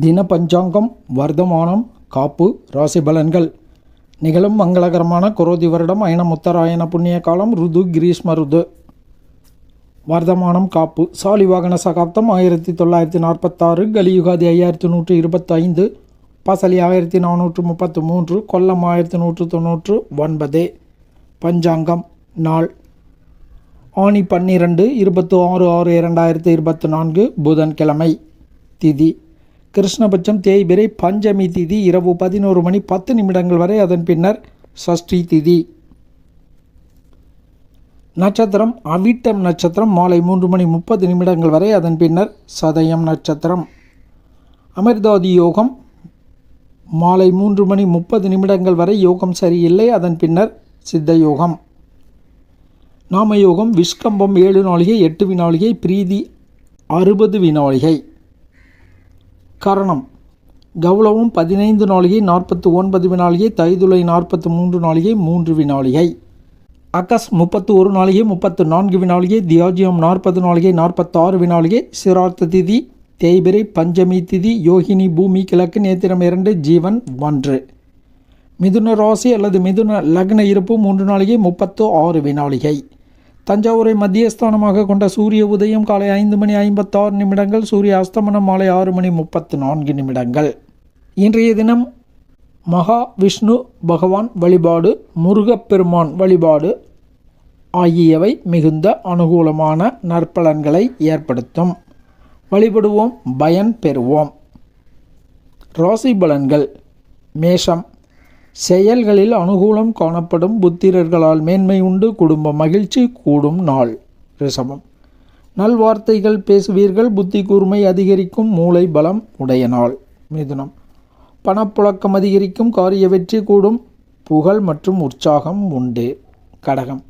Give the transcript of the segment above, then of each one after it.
தின பஞ்சாங்கம் வர்த்தமானம் காப்பு ராசி பலன்கள். நிகழும் மங்களகரமான குரோதி வருடம் அயன முத்தராயண புண்ணிய காலம் ருது கிரீஷ்ம ருது. வர்த்தமானம் காப்பு சாலிவாகன சகாப்தம் ஆயிரத்தி தொள்ளாயிரத்தி நாற்பத்தாறு கலியுகாதி ஐயாயிரத்தி நூற்றி இருபத்தைந்து பசலி ஆயிரத்தி நானூற்று முப்பத்து மூன்று கொல்லம் ஆயிரத்தி நூற்று தொண்ணூற்று ஒன்பது. பஞ்சாங்கம் நாள். ஆணி பன்னிரண்டு இருபத்து ஆறு ஆறு இரண்டாயிரத்தி இருபத்தி நான்கு புதன்கிழமை. திதி. கிருஷ்ணபட்சம் தேய்பிரை பஞ்சமி திதி இரவு பதினோரு மணி பத்து நிமிடங்கள் வரை அதன் பின்னர் சஷ்டி திதி. நட்சத்திரம் அவிட்டம் நட்சத்திரம் மாலை மூன்று மணி முப்பது நிமிடங்கள் வரை அதன் பின்னர் சதயம் நட்சத்திரம். அமிர்தாதி யோகம் மாலை மூன்று மணி முப்பது நிமிடங்கள் வரை யோகம் சரியில்லை அதன் பின்னர் சித்த யோகம் நாமயோகம் விஷ்கம்பம் ஏழு நாளிகை எட்டு வினாளிகை பிரீதி அறுபது வினாளிகை. கரணம். கௌளவம் பதினைந்து நாளிகை நாற்பத்து ஒன்பது வினாளிகை தைதுளை நாற்பத்து மூன்று நாளிகை மூன்று வினாளிகை. அகஸ் முப்பத்து ஒரு நாளிகை முப்பத்து நான்கு வினாளிகை தியாஜியம் நாற்பது நாளிகை நாற்பத்தாறு வினாளிகை சிரார்த்த திதி தேய்பிரை பஞ்சமி திதி யோகினி பூமி கிழக்கு நேத்திரம் இரண்டு ஜீவன் ஒன்று. மிதுன ராசி அல்லது மிதுன லக்ன இருப்பு மூன்று நாளிகை முப்பத்து ஆறு வினாளிகை. தஞ்சாவூரை மத்தியஸ்தானமாக கொண்ட சூரிய உதயம் காலை ஐந்து மணி ஐம்பத்தாறு நிமிடங்கள் சூரிய அஸ்தமனம் மாலை ஆறு மணி முப்பத்து நான்கு நிமிடங்கள். இன்றைய தினம் மகா விஷ்ணு பகவான் வழிபாடு முருகப்பெருமான் வழிபாடு ஆகியவை மிகுந்த அனுகூலமான நற்பலன்களை ஏற்படுத்தும். வழிபடுவோம் பயன் பெறுவோம். ராசி பலன்கள் மேஷம் செயல்களில் அனுகூலம் காணப்படும் புத்திரர்களால் மேன்மை உண்டு குடும்ப மகிழ்ச்சி கூடும் நாள். ரிஷபம் நல்வார்த்தைகள் பேசுவீர்கள் புத்தி கூர்மை அதிகரிக்கும் மூளை பலம் உடைய நாள். மிதுனம். பணப்புழக்கம் அதிகரிக்கும் காரிய வெற்றி கூடும் புகழ் மற்றும் உற்சாகம் உண்டு. கடகம்.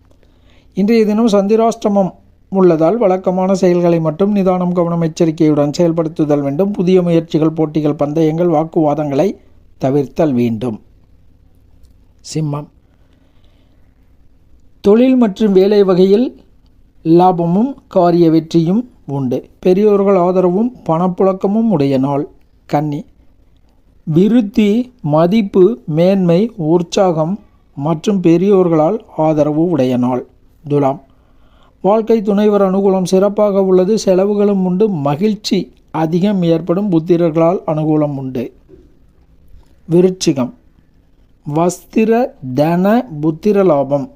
இன்றைய தினம் சந்திராஷ்டமம் உள்ளதால் வழக்கமான செயல்களை மட்டும் நிதானம் கவனம் எச்சரிக்கையுடன் செயல்படுத்துதல் வேண்டும். புதிய முயற்சிகள் போட்டிகள் பந்தயங்கள் வாக்குவாதங்களை தவிர்த்தல் வேண்டும். சிம்மம். தொழில் மற்றும் வேலை வகையில் லாபமும் காரிய வெற்றியும் உண்டு. பெரியோர்கள் ஆதரவும் பணப்புழக்கமும் உடைய நாள். கன்னி. விருத்தி மதிப்பு மேன்மை உற்சாகம் மற்றும் பெரியோர்களால் ஆதரவு உடைய நாள். துலாம். வாழ்க்கை துணைவர் அனுகூலம் சிறப்பாக உள்ளது. செலவுகளும் உண்டு. மகிழ்ச்சி அதிகம் ஏற்படும் புத்திரர்களால் அனுகூலம் உண்டு. விருச்சிகம். வஸ்திர தன புத்திர லாபம்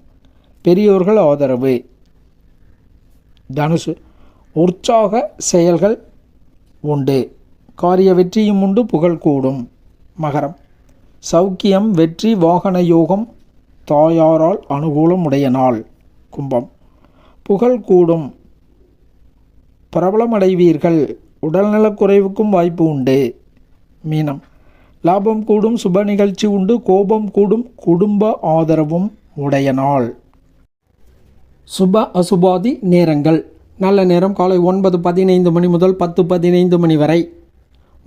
பெரியோர்கள் ஆதரவு. தனுசு உற்சாக செயல்கள் உண்டு. காரிய வெற்றியும் உண்டு புகழ் கூடும். மகரம் சௌக்கியம் வெற்றி வாகன யோகம் தாயாரால் அனுகூலம் உடைய நாள். கும்பம் புகழ் கூடும். பிரபலமடைவீர்கள். உடல்நலக்குறைவுக்கும் வாய்ப்பு உண்டு. மீனம் லாபம் கூடும் சுப நிகழ்ச்சி உண்டு கோபம் கூடும் குடும்ப ஆதரவும் உடைய நாள். சுப அசுபாதி நேரங்கள். நல்ல நேரம் காலை ஒன்பது பதினைந்து மணி முதல் பத்து பதினைந்து மணி வரை.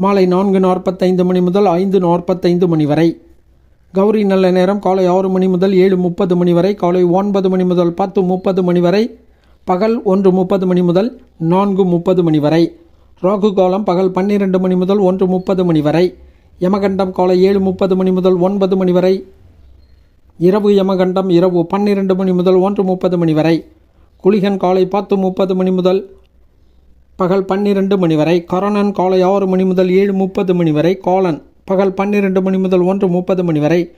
மாலை நான்கு நாற்பத்தைந்து மணி முதல் ஐந்து நாற்பத்தைந்து மணி வரை. கௌரி நல்ல நேரம் காலை ஆறு மணி முதல் ஏழு முப்பது மணி வரை. காலை ஒன்பது மணி முதல் பத்து முப்பது மணி வரை. பகல் ஒன்று முப்பது மணி முதல் நான்கு முப்பது மணி வரை. ராகு காலம் பகல் பன்னிரெண்டு மணி முதல் ஒன்று முப்பது மணி வரை. யமகண்டம் காலை ஏழு முப்பது மணி முதல் ஒன்பது மணி வரை. இரவு யமகண்டம் இரவு பன்னிரெண்டு மணி முதல் ஒன்று முப்பது மணி வரை. குளிகன் காலை பத்து முப்பது மணி முதல் பகல் பன்னிரெண்டு மணி வரை. கரணன் காலை ஆறு மணி முதல் ஏழு முப்பது மணி வரை. காலன் பகல் பன்னிரெண்டு மணி முதல் ஒன்று முப்பது மணி வரை.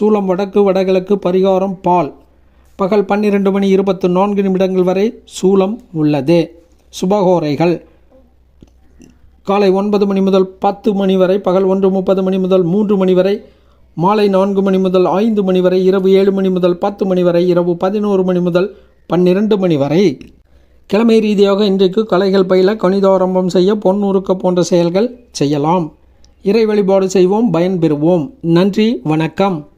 சூலம் வடக்கு வடகிழக்கு பரிகாரம் பால். பகல் பன்னிரெண்டு மணி இருபத்து நான்கு நிமிடங்கள் வரை சூலம் உள்ளது. சுபகோரைகள். காலை ஒன்பது மணி முதல் பத்து மணி வரை பகல் ஒன்று முப்பது மணி முதல் மூன்று மணி வரை மாலை நான்கு மணி முதல் ஐந்து மணி வரை இரவு ஏழு மணி முதல் பத்து மணி வரை இரவு பதினோரு மணி முதல் பன்னிரண்டு மணி வரை. கிழமை ரீதியாக இன்றைக்கு கலைகள் பயில கணிதாரம்பம் செய்ய பொன் போன்ற செயல்கள் செய்யலாம். இறை வழிபாடு செய்வோம் பயன்பெறுவோம் நன்றி வணக்கம்.